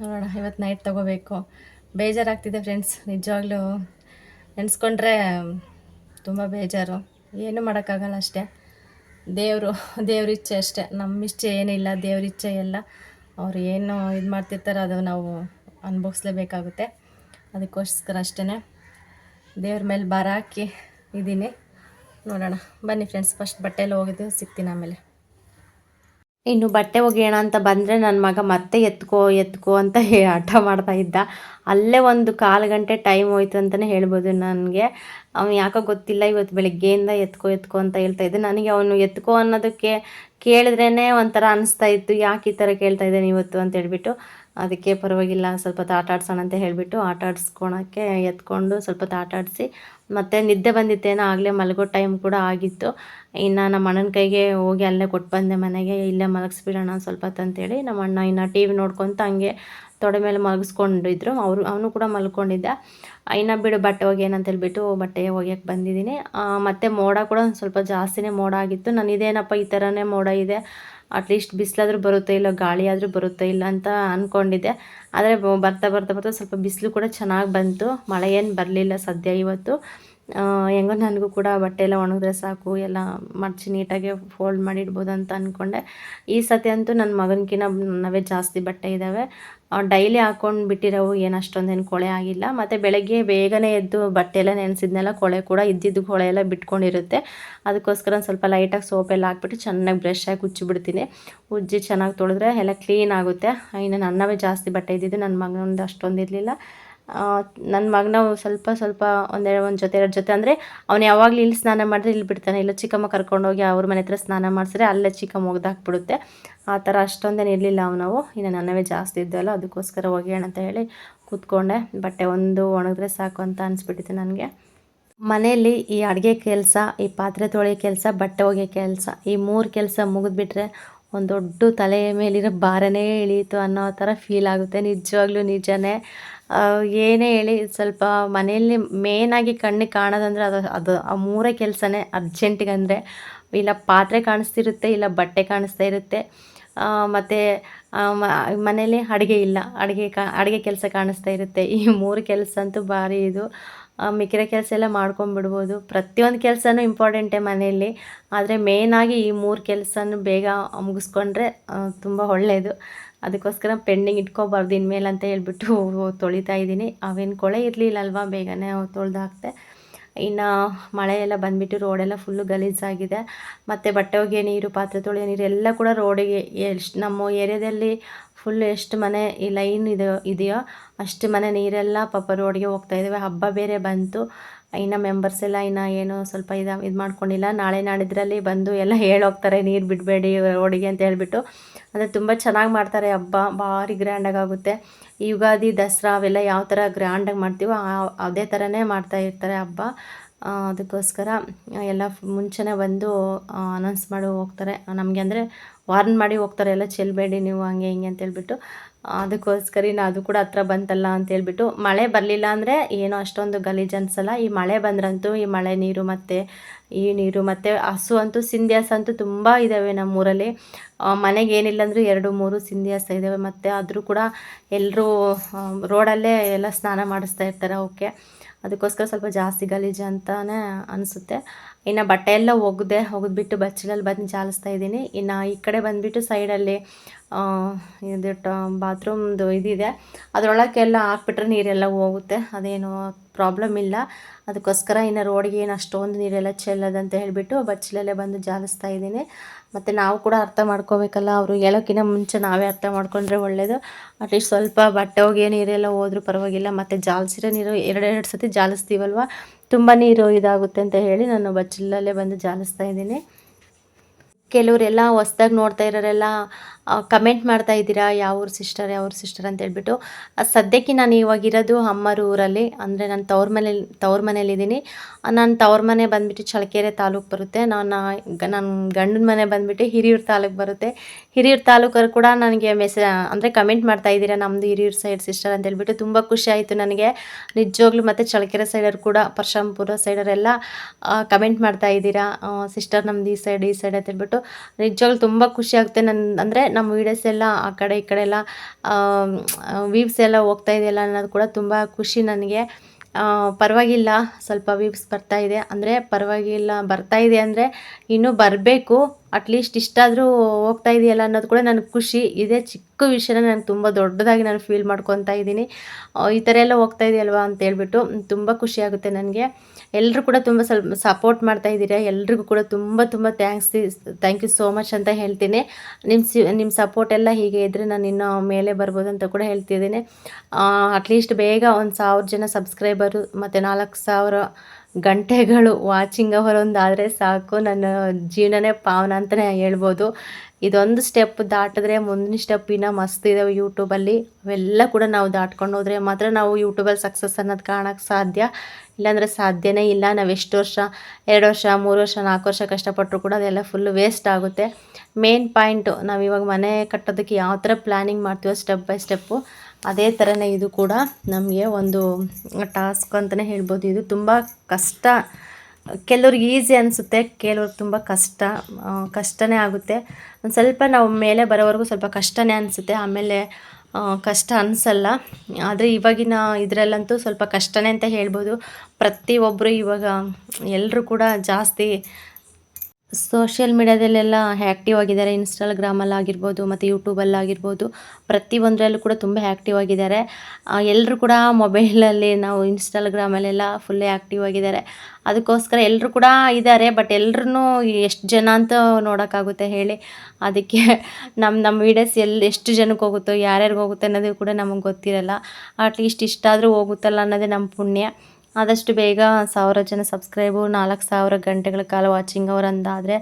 ನೋಡೋಣ. ಇವತ್ತು ನೈಟ್ ತೊಗೋಬೇಕು. ಬೇಜಾರಾಗ್ತಿದೆ ಫ್ರೆಂಡ್ಸ್ ನಿಜವಾಗ್ಲೂ ನೆನೆಸ್ಕೊಂಡ್ರೆ ತುಂಬ ಬೇಜಾರು. ಏನೂ ಮಾಡೋಕ್ಕಾಗಲ್ಲ ಅಷ್ಟೇ. ದೇವರು ದೇವ್ರಿಚ್ಛೆ ಅಷ್ಟೇ. ನಮ್ಮ ಇಚ್ಛೆ ಏನಿಲ್ಲ. ದೇವ್ರಿಚ್ಛೆ ಎಲ್ಲ. ಅವ್ರು ಏನು ಇದು ಮಾಡ್ತಿರ್ತಾರೆ ಅದು ನಾವು ಅನುಭವಿಸ್ಲೇಬೇಕಾಗುತ್ತೆ. ಅದಕ್ಕೋಸ್ಕರ ಅಷ್ಟೇ ದೇವ್ರ ಮೇಲೆ ಭಾರ ಹಾಕಿ ಇದ್ದೀನಿ ನೋಡೋಣ. ಬನ್ನಿ ಫ್ರೆಂಡ್ಸ್ ಫಸ್ಟ್ ಬಟ್ಟೆಲ್ಲ ಹೋಗಿದ್ದು ಸಿಗ್ತೀನಿ ಆಮೇಲೆ. ಇನ್ನು ಬಟ್ಟೆ ಒಗೆಯೋಣ ಅಂತ ಬಂದರೆ ನನ್ನ ಮಗ ಮತ್ತೆ ಎತ್ಕೋ ಎತ್ಕೋ ಅಂತ ಹೇ ಆಟ ಮಾಡ್ತಾ ಇದ್ದ. ಅಲ್ಲೇ ಒಂದು ಕಾಲು ಗಂಟೆ ಟೈಮ್ ಹೋಯ್ತು ಅಂತಲೇ ಹೇಳ್ಬೋದು ನನಗೆ. ಅವ್ನು ಯಾಕೋ ಗೊತ್ತಿಲ್ಲ, ಇವತ್ತು ಬೆಳಗ್ಗೆಯಿಂದ ಎತ್ಕೋ ಎತ್ಕೋ ಅಂತ ಹೇಳ್ತಾ ಇದ್ದೆ. ನನಗೆ ಅವನು ಎತ್ಕೋ ಅನ್ನೋದಕ್ಕೆ ಕೇಳಿದ್ರೇ ಒಂಥರ ಅನಿಸ್ತಾ ಇತ್ತು. ಯಾಕೆ ಈ ಥರ ಕೇಳ್ತಾ ಇದ್ದೇನೆ ಇವತ್ತು ಅಂತ ಹೇಳ್ಬಿಟ್ಟು ಅದಕ್ಕೆ ಪರವಾಗಿಲ್ಲ, ಸ್ವಲ್ಪ ಆಟ ಆಡ್ಸೋಣ ಅಂತ ಹೇಳಿಬಿಟ್ಟು ಆಟ ಆಡಿಸ್ಕೊಳಕ್ಕೆ ಎತ್ಕೊಂಡು ಸ್ವಲ್ಪ ಆಟ ಆಡಿಸಿ, ಮತ್ತು ನಿದ್ದೆ ಬಂದಿತ್ತೇನೋ ಆಗಲೇ ಮಲಗೋ ಟೈಮ್ ಕೂಡ ಆಗಿತ್ತು. ಇನ್ನು ನಮ್ಮ ಅಣ್ಣನ ಕೈಗೆ ಹೋಗಿ ಅಲ್ಲೇ ಕೊಟ್ಟು ಬಂದೆ ಮನೆಗೆ, ಇಲ್ಲೇ ಮಲಗಿಸ್ಬಿಡೋಣ ಸ್ವಲ್ಪ ಅಂತೇಳಿ ನಮ್ಮ ಅಣ್ಣ ಇನ್ನು ಟಿ ವಿ ನೋಡ್ಕೊತ ಹಂಗೆ ತೊಡೆ ಮೇಲೆ ಮಲಗಿಸ್ಕೊಂಡಿದ್ರು. ಅವರು, ಅವನು ಕೂಡ ಮಲ್ಕೊಂಡಿದ್ದ. ಇನ್ನು ಬಿಡು ಬಟ್ಟೆ ಏನಂತ ಹೇಳ್ಬಿಟ್ಟು ಬಟ್ಟೆ ಒಗೆಯಕ್ಕೆ ಬಂದಿದ್ದೀನಿ. ಮತ್ತು ಮೋಡ ಕೂಡ ಸ್ವಲ್ಪ ಜಾಸ್ತಿನೇ ಮೋಡ ಆಗಿತ್ತು. ನಾನು ಇದೇನಪ್ಪ ಈ ಥರನೇ ಮೋಡ ಇದೆ? ಅಟ್ಲೀಸ್ಟ್ ಬಿಸಿಲಾದರೂ ಬರುತ್ತೆ ಇಲ್ಲ ಗಾಳಿ ಆದರೂ ಬರುತ್ತೆ ಇಲ್ಲ ಅಂತ ಅಂದ್ಕೊಂಡಿದ್ದೆ ಆದರೆ ಬರ್ತಾ ಬರ್ತಾ ಬರ್ತಾ ಸ್ವಲ್ಪ ಬಿಸಿಲು ಕೂಡ ಚೆನ್ನಾಗಿ ಬಂತು. ಮಳೆ ಏನು ಬರಲಿಲ್ಲ ಸದ್ಯ ಇವತ್ತು. ಹೆಂಗೋ ನನಗೂ ಕೂಡ ಬಟ್ಟೆ ಎಲ್ಲ ಒಣಗಿದ್ರೆ ಸಾಕು, ಎಲ್ಲ ಮಡಚಿ ನೀಟಾಗಿ ಫೋಲ್ಡ್ ಮಾಡಿ ಇಡ್ಬೋದು ಅಂತ ಅಂದ್ಕೊಂಡೆ ಈ ಸತಿ ಅಂತೂ ನನ್ನ ಮಗನಕಿನ್ನ ನನ್ನವೇ ಜಾಸ್ತಿ ಬಟ್ಟೆ ಇದ್ದಾವೆ ಡೈಲಿ ಹಾಕ್ಕೊಂಡು ಬಿಟ್ಟಿರೋವು ಏನು ಅಷ್ಟೊಂದೇನು ಕೊಳೆ ಆಗಿಲ್ಲ. ಮತ್ತು ಬೆಳಗ್ಗೆ ಬೇಗನೆ ಎದ್ದು ಬಟ್ಟೆ ಎಲ್ಲ ನೆನೆಸಿದ್ನೆಲ್ಲ ಕೊಳೆ ಕೂಡ ಇದ್ದಿದ್ದು ಕೊಳೆ ಎಲ್ಲ ಬಿಟ್ಕೊಂಡಿರುತ್ತೆ. ಅದಕ್ಕೋಸ್ಕರ ಸ್ವಲ್ಪ ಲೈಟಾಗಿ ಸೋಪೆಲ್ಲ ಹಾಕ್ಬಿಟ್ಟು ಚೆನ್ನಾಗಿ ಬ್ರಷ್ ಆಗಿ ಉಜ್ಜಿಬಿಡ್ತೀನಿ ಉಜ್ಜಿ ಚೆನ್ನಾಗಿ ತೊಳೆದ್ರೆ ಎಲ್ಲ ಕ್ಲೀನ್ ಆಗುತ್ತೆ. ಇನ್ನು ನನ್ನವೇ ಜಾಸ್ತಿ ಬಟ್ಟೆ ಇದ್ದಿದ್ದು ನನ್ನ ಮಗನೊಂದು ಅಷ್ಟೊಂದು ಇರಲಿಲ್ಲ. ನನ್ನ ಮಗನ ಸ್ವಲ್ಪ ಸ್ವಲ್ಪ ಒಂದೆರಡು ಒಂದು ಜೊತೆ, ಎರಡು ಜೊತೆ ಅಂದರೆ ಅವನು ಯಾವಾಗಲೂ ಇಲ್ಲಿ ಸ್ನಾನ ಮಾಡಿದ್ರೆ ಇಲ್ಲಿ ಬಿಡ್ತಾನೆ. ಇಲ್ಲ ಚಿಕ್ಕಮ್ಮ ಕರ್ಕೊಂಡೋಗಿ ಅವ್ರ ಮನೆ ಹತ್ರ ಸ್ನಾನ ಮಾಡಿಸಿದ್ರೆ ಅಲ್ಲೇ ಚಿಕ್ಕಮ್ಮ ಒಗ್ದಾಕ್ಬಿಡುತ್ತೆ ಆ ಥರ ಅಷ್ಟೊಂದೇನು ಇರಲಿಲ್ಲ ಅವನವು ಇನ್ನು ನನ್ನವೇ ಜಾಸ್ತಿ ಇದ್ದಲ್ಲ, ಅದಕ್ಕೋಸ್ಕರ ಒಗೆಯೋಣ ಅಂತ ಹೇಳಿ ಕೂತ್ಕೊಂಡೆ. ಬಟ್ಟೆ ಒಂದು ಒಣಗಿದ್ರೆ ಸಾಕು ಅಂತ ಅನಿಸ್ಬಿಟ್ಟಿತ್ತು ನನಗೆ. ಮನೆಯಲ್ಲಿ ಈ ಅಡುಗೆ ಕೆಲಸ, ಈ ಪಾತ್ರೆ ತೊಳೆಯೋ ಕೆಲಸ, ಬಟ್ಟೆ ಒಗೆಯೋ ಕೆಲಸ, ಈ ಮೂರು ಕೆಲಸ ಮುಗಿದ್ಬಿಟ್ರೆ ಒಂದು ದೊಡ್ಡ ತಲೆಯ ಮೇಲಿರೋ ಭಾರನೇ ಇಳಿಯಿತು ಅನ್ನೋ ಥರ ಫೀಲ್ ಆಗುತ್ತೆ. ನಿಜವಾಗ್ಲೂ ನಿಜನೇ. ಏನೇ ಹೇಳಿ ಸ್ವಲ್ಪ ಮನೆಯಲ್ಲಿ ಮೇನಾಗಿ ಕಣ್ಣಿಗೆ ಕಾಣೋದಂದರೆ ಅದು ಅದು ಆ ಮೂರೇ ಕೆಲಸನೇ ಅರ್ಜೆಂಟಿಗಂದರೆ ಇಲ್ಲ ಪಾತ್ರೆ ಕಾಣಿಸ್ತಿರುತ್ತೆ, ಇಲ್ಲ ಬಟ್ಟೆ ಕಾಣಿಸ್ತಾ ಇರುತ್ತೆ. ಮತ್ತು ಮನೇಲಿ ಅಡುಗೆ ಇಲ್ಲ. ಅಡುಗೆ ಕಾ, ಅಡುಗೆ ಕೆಲಸ ಕಾಣಿಸ್ತಾ ಇರುತ್ತೆ. ಈ ಮೂರು ಕೆಲಸ ಅಂತೂ ಭಾರಿ ಇದು. ಮಿಕ್ಕಿರೋ ಕೆಲಸ ಎಲ್ಲ ಮಾಡ್ಕೊಂಬಿಡ್ಬೋದು ಪ್ರತಿಯೊಂದು ಕೆಲಸನೂ ಇಂಪಾರ್ಟೆಂಟೇ ಮನೆಯಲ್ಲಿ. ಆದರೆ ಮೇನಾಗಿ ಈ ಮೂರು ಕೆಲಸನೂ ಬೇಗ ಮುಗಿಸ್ಕೊಂಡ್ರೆ ತುಂಬ ಒಳ್ಳೆಯದು ಅದಕ್ಕೋಸ್ಕರ ಪೆಂಡಿಂಗ್ ಇಟ್ಕೋಬಾರ್ದು ಇನ್ಮೇಲೆ ಅಂತ ಹೇಳ್ಬಿಟ್ಟು ತೊಳಿತಾ ಇದ್ದೀನಿ. ಅವೇನು ಕೊಳೆ ಇರಲಿಲ್ಲ ಅಲ್ವಾ ಬೇಗನೆ ತೊಳೆದು ಹಾಕ್ತೆ ಇನ್ನು ಮಳೆ ಎಲ್ಲ ಬಂದುಬಿಟ್ಟು ರೋಡೆಲ್ಲ ಫುಲ್ಲು ಗಲೀಜಾಗಿದೆ. ಮತ್ತು ಬಟ್ಟೆ ಒಗೆಯೋ ನೀರು, ಪಾತ್ರೆ ತೊಳೆಯೋ ನೀರು ಎಲ್ಲ ಕೂಡ ರೋಡಿಗೆ ಎಷ್ಟು ನಮ್ಮ ಏರಿಯಾದಲ್ಲಿ ಫುಲ್ ಎಷ್ಟು ಮನೆ ಈ ಲೈನ್ ಇದೆಯೋ ಇದೆಯೋ ಅಷ್ಟು ಮನೆ ನೀರೆಲ್ಲ ಪಾಪ ರೋಡಿಗೆ ಹೋಗ್ತಾ ಇದ್ದಾವೆ ಹಬ್ಬ ಬೇರೆ ಬಂತು. ಇನ್ನು ಮೆಂಬರ್ಸ್ ಎಲ್ಲ ಇನ್ನು ಏನು ಸ್ವಲ್ಪ ಇದು ಇದು ಮಾಡ್ಕೊಂಡಿಲ್ಲ. ನಾಳೆ ನಾಡಿದ್ರಲ್ಲಿ ಬಂದು ಎಲ್ಲ ಹೇಳೋಗ್ತಾರೆ, ನೀರು ಬಿಡಬೇಡಿ ರೋಡಿಗೆ ಅಂತ ಹೇಳ್ಬಿಟ್ಟು. ಅಂದರೆ ತುಂಬ ಚೆನ್ನಾಗಿ ಮಾಡ್ತಾರೆ ಹಬ್ಬ, ಭಾರಿ ಗ್ರ್ಯಾಂಡಾಗಿ ಆಗುತ್ತೆ. ಯುಗಾದಿ, ದಸರಾ ಅವೆಲ್ಲ ಯಾವ ಥರ ಗ್ರ್ಯಾಂಡಾಗಿ ಮಾಡ್ತೀವೋ ಅದೇ ಥರನೇ ಮಾಡ್ತಾ ಇರ್ತಾರೆ ಹಬ್ಬ. ಅದಕ್ಕೋಸ್ಕರ ಎಲ್ಲ ಮುಂಚೆನೇ ಬಂದು ಅನೌನ್ಸ್ ಮಾಡಿ ಹೋಗ್ತಾರೆ. ನಮಗೆ ಅಂದರೆ ವಾರ್ನ್ ಮಾಡಿ ಹೋಗ್ತಾರೆ, ಎಲ್ಲ ಚೆಲ್ಲಬೇಡಿ ನೀವು ಹಂಗೆ, ಹಿಂಗೆ ಅಂತೇಳ್ಬಿಟ್ಟು ಅದಕ್ಕೋಸ್ಕರ ಇನ್ನು ಅದು ಕೂಡ ಹತ್ರ ಬಂತಲ್ಲ ಅಂತೇಳ್ಬಿಟ್ಟು ಮಳೆ ಬರಲಿಲ್ಲ ಅಂದರೆ ಏನೋ ಅಷ್ಟೊಂದು ಗಲೀಜು ಅನಿಸಲ್ಲ ಈ ಮಳೆ ಬಂದ್ರಂತೂ ಈ ಮಳೆ ನೀರು ಮತ್ತು ಈ ನೀರು ಮತ್ತು ಹಸು ಅಂತೂ ಸಿಂಧ್ಯಾಸ ಅಂತೂ ತುಂಬ ಇದ್ದಾವೆ ನಮ್ಮೂರಲ್ಲಿ. ಮನೆಗೆ ಏನಿಲ್ಲ ಅಂದರೂ ಎರಡು, ಮೂರು ಸಿಂಧ್ಯಾಸ ಇದ್ದಾವೆ ಮತ್ತು ಆದರೂ ಕೂಡ ಎಲ್ಲರೂ ರೋಡಲ್ಲೇ ಎಲ್ಲ ಸ್ನಾನ ಮಾಡಿಸ್ತಾ ಇರ್ತಾರೆ ಅವಕ್ಕೆ. ಅದಕ್ಕೋಸ್ಕರ ಸ್ವಲ್ಪ ಜಾಸ್ತಿ ಗಲೀಜು ಅಂತಲೇ ಅನಿಸುತ್ತೆ. ಇನ್ನು ಬಟ್ಟೆ ಎಲ್ಲ ಒಗೆದೆ ಒಗೆದ್ಬಿಟ್ಟು ಬಚ್ಚಲಲ್ಲಿ ಬಂದು ಜಾಲಿಸ್ತಾ ಇದ್ದೀನಿ. ಇನ್ನು ಈ ಕಡೆ ಬಂದುಬಿಟ್ಟು ಸೈಡಲ್ಲಿ ಇದು ಬಾತ್ರೂಮ್ದು ಇದಿದೆ. ಅದರೊಳಗೆಲ್ಲ ಹಾಕ್ಬಿಟ್ರೆ ನೀರೆಲ್ಲ ಹೋಗುತ್ತೆ. ಅದೇನು ಪ್ರಾಬ್ಲಮ್ ಇಲ್ಲ. ಅದಕ್ಕೋಸ್ಕರ ಇನ್ನು ರೋಡ್ಗೆ ಏನು ಅಷ್ಟೊಂದು ನೀರೆಲ್ಲ ಚೆಲ್ಲದಂತ ಹೇಳಿಬಿಟ್ಟು ಬಚ್ಚಲಲ್ಲೇ ಬಂದು ಜಾಲಿಸ್ತಾ ಇದ್ದೀನಿ. ಮತ್ತು ನಾವು ಕೂಡ ಅರ್ಥ ಮಾಡ್ಕೋಬೇಕಲ್ಲ, ಅವರು ಹೇಳೋಕ್ಕಿಂತ ಮುಂಚೆ ನಾವೇ ಅರ್ಥ ಮಾಡ್ಕೊಂಡ್ರೆ ಒಳ್ಳೆಯದು ಅಟ್ಲೀಸ್ಟ್ ಸ್ವಲ್ಪ ಬಟ್ಟೆ ಹೋಗಿ ನೀರೆಲ್ಲ ಹೋದರೂ ಪರವಾಗಿಲ್ಲ. ಮತ್ತು ಜಾಲಿಸಿರೋ ನೀರು ಎರಡೆರಡು ಸತಿ ಜಾಲಿಸ್ತೀವಲ್ವ? ತುಂಬ ನೀರು ಇದಾಗುತ್ತೆ ಅಂತ ಹೇಳಿ ನಾನು ಬಚ್ಚಲಲ್ಲೇ ಬಂದು ಜಾಲಿಸ್ತಾ ಇದ್ದೀನಿ. ಕೆಲವರೆಲ್ಲ ಹೊಸ್ದಾಗಿ ನೋಡ್ತಾ ಇರೋರೆಲ್ಲ ಕಮೆಂಟ್ ಮಾಡ್ತಾ ಇದ್ದೀರಾ? ಯಾವ ಊರು ಸಿಸ್ಟರ್ ಯಾವ ಸಿಸ್ಟರ್ ಅಂತ ಹೇಳ್ಬಿಟ್ಟು. ಸದ್ಯಕ್ಕೆ ನಾನು ಇವಾಗ ಇರೋದು ಅಮ್ಮರ ಊರಲ್ಲಿ. ಅಂದರೆ ನಾನು ತವ್ರ ಮನೇಲಿ, ತವ್ರ ಮನೇಲಿದ್ದೀನಿ ನಾನು ತವ್ರ ಮನೆ ಬಂದುಬಿಟ್ಟು ಚಳಕೆರೆ ತಾಲೂಕು ಬರುತ್ತೆ. ನಾನು ನನ್ನ ಗಂಡನ ಮನೆ ಬಂದುಬಿಟ್ಟು ಹಿರಿಯೂರು ತಾಲೂಕು ಬರುತ್ತೆ. ಹಿರಿಯೂರು ತಾಲೂಕರು ಕೂಡ ನನಗೆ ಮೆಸೇ ಅಂದರೆ ಕಮೆಂಟ್ ಮಾಡ್ತಾ ಇದ್ದೀರಾ ನಮ್ಮದು ಹಿರಿಯೂರು ಸೈಡ್ ಸಿಸ್ಟರ್ ಅಂತ ಹೇಳ್ಬಿಟ್ಟು ತುಂಬ ಖುಷಿ ಆಯಿತು ನನಗೆ. ನಿಜವಾಗ್ಲೂ ಮತ್ತು ಚಳಕೆರೆ ಸೈಡರ್ ಕೂಡ ಪರಶಂಪುರ ಸೈಡರೆಲ್ಲ ಕಮೆಂಟ್ ಮಾಡ್ತಾ ಇದ್ದೀರಾ. ಸಿಸ್ಟರ್ ನಮ್ದು ಈ ಸೈಡ್ ಈ ಸೈಡ್ ಅಂತ ಹೇಳ್ಬಿಟ್ಟು. ನಿಜವಾಗ್ಲೂ ತುಂಬ ಖುಷಿ ಆಗುತ್ತೆ ನನ್ನ ಅಂದರೆ ನಮ್ಮ ವೀಡಿಯೋಸ್ ಎಲ್ಲ ಆ ಕಡೆ ಈ ಕಡೆ ಎಲ್ಲ ವೀವ್ಸ್ ಎಲ್ಲ ಹೋಗ್ತಾ ಇದೆಯಲ್ಲ ಅನ್ನೋದು ಕೂಡ ತುಂಬ ಖುಷಿ ನನಗೆ. ಪರವಾಗಿಲ್ಲ, ಸ್ವಲ್ಪ ವೀವ್ಸ್ ಬರ್ತಾ ಇದೆ. ಅಂದರೆ ಪರವಾಗಿಲ್ಲ, ಬರ್ತಾ ಇದೆ ಅಂದರೆ ಇನ್ನೂ ಬರಬೇಕು. ಅಟ್ಲೀಸ್ಟ್ ಇಷ್ಟಾದರೂ ಹೋಗ್ತಾ ಇದೆಯಲ್ಲ ಅನ್ನೋದು ಕೂಡ ನನಗೆ ಖುಷಿ. ಇದೇ ಚಿಕ್ಕ ವಿಷಯನ ನಾನು ತುಂಬ ದೊಡ್ಡದಾಗಿ ನಾನು ಫೀಲ್ ಮಾಡ್ಕೊತಾ ಇದ್ದೀನಿ. ಈ ಥರ ಎಲ್ಲ ಹೋಗ್ತಾ ಇದೆಯಲ್ವಾ ಅಂತ ಹೇಳ್ಬಿಟ್ಟು ತುಂಬ ಖುಷಿ ಆಗುತ್ತೆ ನನಗೆ. ಎಲ್ಲರೂ ಕೂಡ ತುಂಬ ಸ್ವಲ್ಪ ಸಪೋರ್ಟ್ ಮಾಡ್ತಾ ಇದ್ದೀರಾ? ಎಲ್ರಿಗೂ ಕೂಡ ತುಂಬ ತುಂಬ thanks thank you so much ಅಂತ ಹೇಳ್ತೀನಿ. ನಿಮ್ಮ ಸಿ ನಿಮ್ಮ ಸಪೋರ್ಟ್ ಎಲ್ಲ ಹೀಗೆ ಇದ್ದರೆ ನಾನು ಇನ್ನೂ ಮೇಲೆ ಬರ್ಬೋದು ಅಂತ ಕೂಡ ಹೇಳ್ತಿದ್ದೀನಿ. ಅಟ್ಲೀಸ್ಟ್ ಬೇಗ ಒಂದು ಸಾವಿರ ಜನ ಸಬ್ಸ್ಕ್ರೈಬರು ಮತ್ತು ನಾಲ್ಕು ಸಾವಿರ ಗಂಟೆಗಳು ವಾಚಿಂಗ್ ಅವರ್ ಒಂದಾದರೆ ಸಾಕು. ನನ್ನ ಜೀವನನೇ ಪಾವನ ಅಂತಲೇ ಹೇಳ್ಬೋದು. ಇದೊಂದು ಸ್ಟೆಪ್ ದಾಟಿದ್ರೆ ಮುಂದಿನ ಸ್ಟೆಪ್ ಇನ್ನೂ ಮಸ್ತ್ ಇದಾವೆ ಯೂಟ್ಯೂಬಲ್ಲಿ ಅವೆಲ್ಲ ಕೂಡ ನಾವು ದಾಟ್ಕೊಂಡು ಹೋದರೆ ಮಾತ್ರ ನಾವು ಯೂಟ್ಯೂಬಲ್ಲಿ ಸಕ್ಸಸ್ ಅನ್ನೋದು ಕಾಣೋಕ್ಕೆ ಸಾಧ್ಯ. ಇಲ್ಲಾಂದರೆ ಸಾಧ್ಯನೇ ಇಲ್ಲ. ನಾವು ಎಷ್ಟು ವರ್ಷ, ಎರಡು ವರ್ಷ, ಮೂರು ವರ್ಷ, ನಾಲ್ಕು ವರ್ಷ ಕಷ್ಟಪಟ್ಟರು ಕೂಡ ಅದೆಲ್ಲ ಫುಲ್ ವೇಸ್ಟ್ ಆಗುತ್ತೆ. ಮೇನ್ ಪಾಯಿಂಟು ನಾವು ಇವಾಗ ಮನೆ ಕಟ್ಟೋದಕ್ಕೆ ಯಾವ ಥರ ಪ್ಲ್ಯಾನಿಂಗ್ ಮಾಡ್ತೀವೋ ಸ್ಟೆಪ್ ಬೈ ಸ್ಟೆಪ್ಪು ಅದೇ ಥರನೇ ಇದು ಕೂಡ ನಮಗೆ ಒಂದು ಟಾಸ್ಕ್ ಅಂತಲೇ ಹೇಳ್ಬೋದು. ಇದು ತುಂಬ ಕಷ್ಟ. ಕೆಲವ್ರಿಗೆ ಈಸಿ ಅನಿಸುತ್ತೆ, ಕೆಲವ್ರಿಗೆ ತುಂಬ ಕಷ್ಟ ಕಷ್ಟನೇ ಆಗುತ್ತೆ. ಒಂದು ಸ್ವಲ್ಪ ನಾವು ಮೇಲೆ ಬರೋವರೆಗೂ ಸ್ವಲ್ಪ ಕಷ್ಟನೇ ಅನಿಸುತ್ತೆ. ಆಮೇಲೆ ಕಷ್ಟ ಅನಿಸಲ್ಲ. ಆದರೆ ಇವಾಗಿನ ಇದರಲ್ಲಂತೂ ಸ್ವಲ್ಪ ಕಷ್ಟನೇ ಅಂತ ಹೇಳ್ಬೋದು. ಪ್ರತಿಯೊಬ್ಬರು ಇವಾಗ ಎಲ್ಲರೂ ಕೂಡ ಜಾಸ್ತಿ ಸೋಷಿಯಲ್ ಮೀಡ್ಯಾದಲ್ಲೆಲ್ಲ ಆ್ಯಕ್ಟಿವ್ ಆಗಿದ್ದಾರೆ. ಇನ್ಸ್ಟಾಗ್ರಾಮಲ್ಲಿ ಆಗಿರ್ಬೋದು ಮತ್ತು ಯೂಟ್ಯೂಬಲ್ಲಿ ಆಗಿರ್ಬೋದು. ಪ್ರತಿಯೊಂದರಲ್ಲೂ ಕೂಡ ತುಂಬ ಆ್ಯಕ್ಟಿವ್ ಆಗಿದ್ದಾರೆ. ಎಲ್ಲರೂ ಕೂಡ ಮೊಬೈಲಲ್ಲಿ ನಾವು ಇನ್ಸ್ಟಾಗ್ರಾಮಲ್ಲೆಲ್ಲ ಫುಲ್ಲೇ ಆ್ಯಕ್ಟಿವ್ ಆಗಿದ್ದಾರೆ. ಅದಕ್ಕೋಸ್ಕರ ಎಲ್ಲರೂ ಕೂಡ ಇದ್ದಾರೆ. ಬಟ್ ಎಲ್ಲರೂ ಎಷ್ಟು ಜನ ಅಂತ ನೋಡೋಕ್ಕಾಗುತ್ತೆ ಹೇಳಿ. ಅದಕ್ಕೆ ನಮ್ಮ ನಮ್ಮ ವೀಡಿಯೋಸ್ ಎಲ್ಲಿ ಎಷ್ಟು ಜನಕ್ಕೆ ಹೋಗುತ್ತೋ, ಯಾರ್ಯಾರಿಗೆ ಹೋಗುತ್ತೆ ಅನ್ನೋದು ಕೂಡ ನಮಗೆ ಗೊತ್ತಿರಲ್ಲ. ಅಟ್ಲೀಸ್ಟ್ ಇಷ್ಟಾದರೂ ಹೋಗುತ್ತಲ್ಲ ಅನ್ನೋದೇ ನಮ್ಮ ಪುಣ್ಯ. ಆದಷ್ಟು ಬೇಗ ಸಾವಿರ ಜನ ಸಬ್ಸ್ಕ್ರೈಬು ನಾಲ್ಕು ಸಾವಿರ ಗಂಟೆಗಳ ಕಾಲ ವಾಚಿಂಗ್ ಅವರ್ ಅಂದಾದರೆ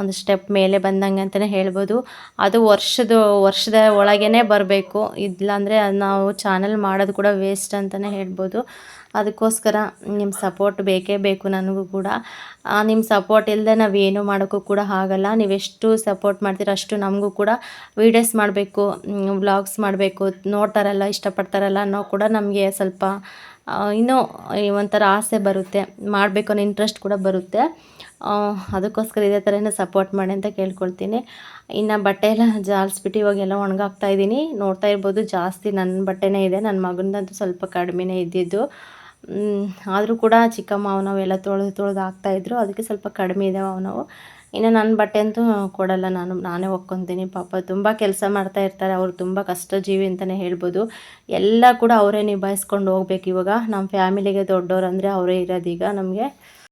ಒಂದು ಸ್ಟೆಪ್ ಮೇಲೆ ಬಂದಂಗೆ ಅಂತಲೇ ಹೇಳ್ಬೋದು. ಅದು ವರ್ಷದ ವರ್ಷದ ಒಳಗೇ ಬರಬೇಕು. ಇಲ್ಲಾಂದರೆ ನಾವು ಚಾನಲ್ ಮಾಡೋದು ಕೂಡ ವೇಸ್ಟ್ ಅಂತಲೇ ಹೇಳ್ಬೋದು. ಅದಕ್ಕೋಸ್ಕರ ನಿಮ್ಮ ಸಪೋರ್ಟ್ ಬೇಕೇ ಬೇಕು ನನಗೂ ಕೂಡ. ನಿಮ್ಮ ಸಪೋರ್ಟ್ ಇಲ್ಲದೆ ನಾವು ಏನೂ ಮಾಡೋಕ್ಕೂ ಕೂಡ ಆಗಲ್ಲ. ನೀವೆಷ್ಟು ಸಪೋರ್ಟ್ ಮಾಡ್ತೀರೋ ಅಷ್ಟು ನಮಗೂ ಕೂಡ ವೀಡಿಯೋಸ್ ಮಾಡಬೇಕು ವ್ಲಾಗ್ಸ್ ಮಾಡಬೇಕು. ನೋಡ್ತಾರಲ್ಲ, ಇಷ್ಟಪಡ್ತಾರಲ್ಲ ಅನ್ನೋ ಕೂಡ ನಮಗೆ ಸ್ವಲ್ಪ ಇನ್ನೂ ಒಂಥರ ಆಸೆ ಬರುತ್ತೆ. ಮಾಡಬೇಕು ಅನ್ನೋ ಇಂಟ್ರೆಸ್ಟ್ ಕೂಡ ಬರುತ್ತೆ. ಅದಕ್ಕೋಸ್ಕರ ಇದೇ ಥರನೇ ಸಪೋರ್ಟ್ ಮಾಡಿ ಅಂತ ಕೇಳ್ಕೊಳ್ತೀನಿ. ಇನ್ನು ಬಟ್ಟೆ ಎಲ್ಲ ಜಾಲಿಸ್ಬಿಟ್ಟು ಇವಾಗೆಲ್ಲ ಒಣಗಾಕ್ತಾ ಇದ್ದೀನಿ. ನೋಡ್ತಾ ಇರ್ಬೋದು, ಜಾಸ್ತಿ ನನ್ನ ಬಟ್ಟೆನೇ ಇದೆ. ನನ್ನ ಮಗನದಂತೂ ಸ್ವಲ್ಪ ಕಡಿಮೆನೇ ಇದ್ದಿದ್ದು. ಆದರೂ ಕೂಡ ಚಿಕ್ಕಮ್ಮ ಅವನವೆಲ್ಲ ತೊಳೆದು ತೊಳೆದು ಹಾಕ್ತಾಯಿದ್ರು ಅದಕ್ಕೆ ಸ್ವಲ್ಪ ಕಡಿಮೆ ಇದೆ ಅವನವು. ಇನ್ನು ನನ್ನ ಬಟ್ಟೆ ಅಂತೂ ಕೊಡಲ್ಲ ನಾನು, ನಾನೇ ಒಕ್ಕೊತೀನಿ ಪಾಪ ತುಂಬ ಕೆಲಸ ಮಾಡ್ತಾ ಇರ್ತಾರೆ, ಅವರು ತುಂಬ ಕಷ್ಟ ಜೀವಿ ಅಂತಲೇ ಹೇಳ್ಬೋದು. ಎಲ್ಲ ಕೂಡ ಅವರೇ ನಿಭಾಯಿಸ್ಕೊಂಡು ಹೋಗ್ಬೇಕು ಇವಾಗ. ನಮ್ಮ ಫ್ಯಾಮಿಲಿಗೆ ದೊಡ್ಡವ್ರು ಅಂದರೆ ಅವರೇ ಇರೋದೀಗ ನಮಗೆ.